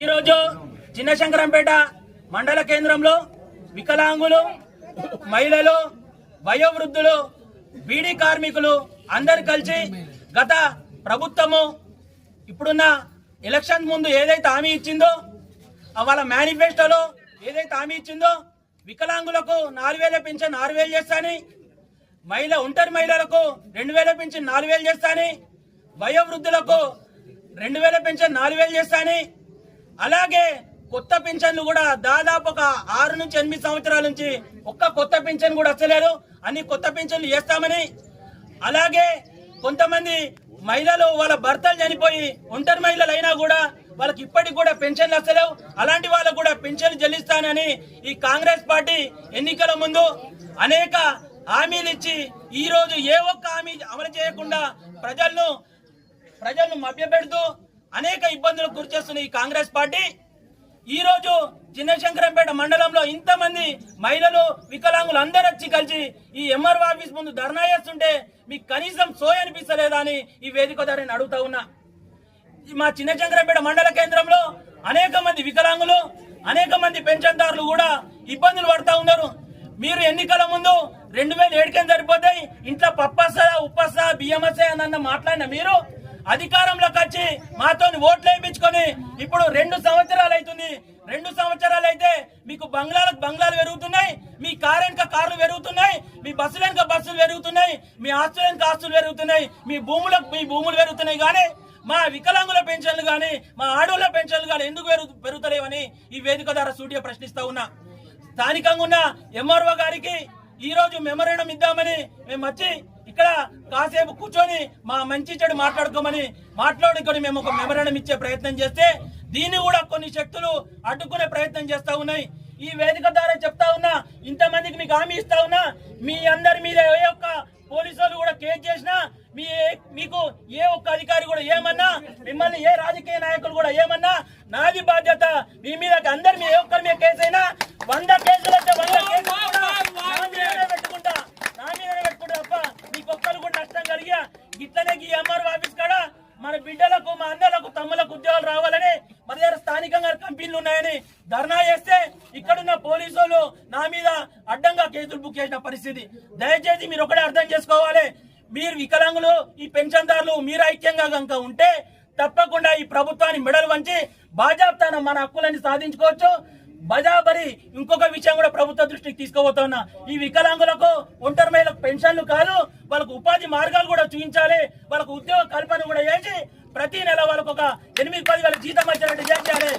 ఈరోజు చిన్నశంకరంపేట మండల కేంద్రంలో వికలాంగులు మహిళలు వయోవృద్ధులు బీడీ కార్మికులు అందరు కలిసి గత ప్రభుత్వము ఇప్పుడున్న ఎలక్షన్ ముందు ఏదైతే హామీ ఇచ్చిందో వాళ్ళ మేనిఫెస్టోలో ఏదైతే హామీ ఇచ్చిందో వికలాంగులకు నాలుగు వేల పెన్షన్ ఆరు వేలు చేస్తాని మహిళ ఒంటరి మహిళలకు రెండు వేల పెన్షన్ నాలుగు వేలు చేస్తాని వయోవృద్ధులకు రెండు వేల పెన్షన్ నాలుగు వేలు చేస్తాని అలాగే కొత్త పింఛన్లు కూడా దాదాపు ఒక ఆరు నుంచి ఎనిమిది సంవత్సరాల నుంచి ఒక్క కొత్త పింఛన్ కూడా వస్తలేదు. అన్ని కొత్త పింఛన్లు చేస్తామని. అలాగే కొంతమంది మహిళలు వాళ్ళ భర్తలు చనిపోయి ఒంటరి మహిళలు అయినా కూడా వాళ్ళకి ఇప్పటికి కూడా పెన్షన్లు వస్తలేవు. అలాంటి వాళ్ళకు కూడా పెన్షన్లు చెల్లిస్తానని ఈ కాంగ్రెస్ పార్టీ ఎన్నికల ముందు అనేక హామీలు ఇచ్చి ఈ రోజు ఏ ఒక్క హామీ అమలు చేయకుండా ప్రజలను ప్రజలను మభ్యపెడుతూ అనేక ఇబ్బందులకు గురిచేస్తున్న ఈ కాంగ్రెస్ పార్టీ ఈ రోజు చిన్నశంకరంపేట మండలంలో ఇంతమంది మహిళలు వికలాంగులు అందరూ వచ్చి కలిసి ఈ ఎంఆర్ఓ ఆఫీస్ ముందు ధర్నా చేస్తుంటే మీకు కనీసం సోయ అనిపిస్తలేదా అని ఈ వేదిక ద్వారా నేను అడుగుతా ఉన్నా. ఈ మా చిన్నశంకరంపేట మండల కేంద్రంలో అనేక మంది వికలాంగులు అనేక మంది పెన్షన్దారులు కూడా ఇబ్బందులు పడతా ఉన్నారు. మీరు ఎన్నికల ముందు రెండు వేలు ఏడుకేం సరిపోతాయి ఇంట్లో పప్పస్తా ఉప్పస్తా బియ్యం వస్తాయి మాట్లాడిన మీరు అధికారంలోకి వచ్చి మాతో ఓట్లు వేయించుకొని ఇప్పుడు రెండు సంవత్సరాలు అవుతుంది. రెండు సంవత్సరాలు అయితే మీకు బంగ్లాలకు బంగ్లాలు పెరుగుతున్నాయి మీ కారు వెనుక కార్లు పెరుగుతున్నాయి మీ బస్సులు వెనుక బస్సులు పెరుగుతున్నాయి మీ ఆస్తులు వెనుక ఆస్తులు పెరుగుతున్నాయి మీ భూములకు మీ భూములు పెరుగుతున్నాయి కానీ మా వికలాంగుల పెన్షన్లు కానీ మా ఆడోళ్ళ పెన్షన్లు కానీ ఎందుకు పెరుగు పెరుగుతలేవని ఈ వేదిక ద్వారా సూటిగా ప్రశ్నిస్తా ఉన్నా. స్థానికంగా ఉన్న ఎంఆర్ఓ గారికి ఈ రోజు ఇద్దామని మేము వచ్చి ఇక్కడ కాసేపు కూర్చొని మా మంచి చెడు మాట్లాడుకోమని మాట్లాడుకొని మేము ఒక మెమరణం ఇచ్చే ప్రయత్నం చేస్తే దీన్ని కూడా కొన్ని శక్తులు అడ్డుకునే ప్రయత్నం చేస్తా ఉన్నాయి. ఈ వేదిక ద్వారా చెప్తా ఉన్నా ఇంతమందికి మీకు హామీ ఇస్తా ఉన్నా మీ అందరి మీద ఏ ఒక్క పోలీసులు కూడా కేసు చేసినా మీ మీకు ఏ ఒక్క అధికారి కూడా ఏమన్నా మిమ్మల్ని ఏ రాజకీయ నాయకులు కూడా ఏమన్నా నాది బాధ్యత మీ మీద అందరి మీద ఏ ఒక్కరి మీద కేసు అయినా వంద కేసులు అయితే వంద కేసులు కూడా నా మీదనే పెట్టుకుంటా నా మీదనే పెట్టుకుంటా తప్ప మీకు ఒక్కరు కూడా నష్టం కలిగా ఇట్లనే ఈ ఎంఆర్ఓ ఆఫీస్ కాడ మన బిడ్డలకు మా అన్నలకు తమ్ములకు ఉద్యోగాలు రావాలని మన దగ్గర స్థానికంగా కంపెనీలు ఉన్నాయని ధర్నా చేస్తే ఇక్కడున్న పోలీసులు నా మీద అడ్డంగా కేసులు బుక్ చేసిన పరిస్థితి. దయచేసి మీరు ఒకటే అర్థం చేసుకోవాలి. మీరు వికలాంగులు ఈ పెన్షన్దారులు మీరు ఐక్యంగా కనుక ఉంటే తప్పకుండా ఈ ప్రభుత్వాన్ని మెడలు వంచి బాజాబ్తాన మన హక్కులని సాధించుకోవచ్చు. బజాబరి ఇంకొక విషయం కూడా ప్రభుత్వ దృష్టికి తీసుకుపోతున్నా ఈ వికలాంగులకు ఒంటరి మహిళలకు పెన్షన్లు కాదు వాళ్ళకు ఉపాధి మార్గాలు కూడా చూపించాలి. వాళ్ళకు ఉద్యోగ కల్పన కూడా చేసి ప్రతి నెల వాళ్ళకు ఒక ఎనిమిది పది వేల జీతం వచ్చేటట్టు చేయాలి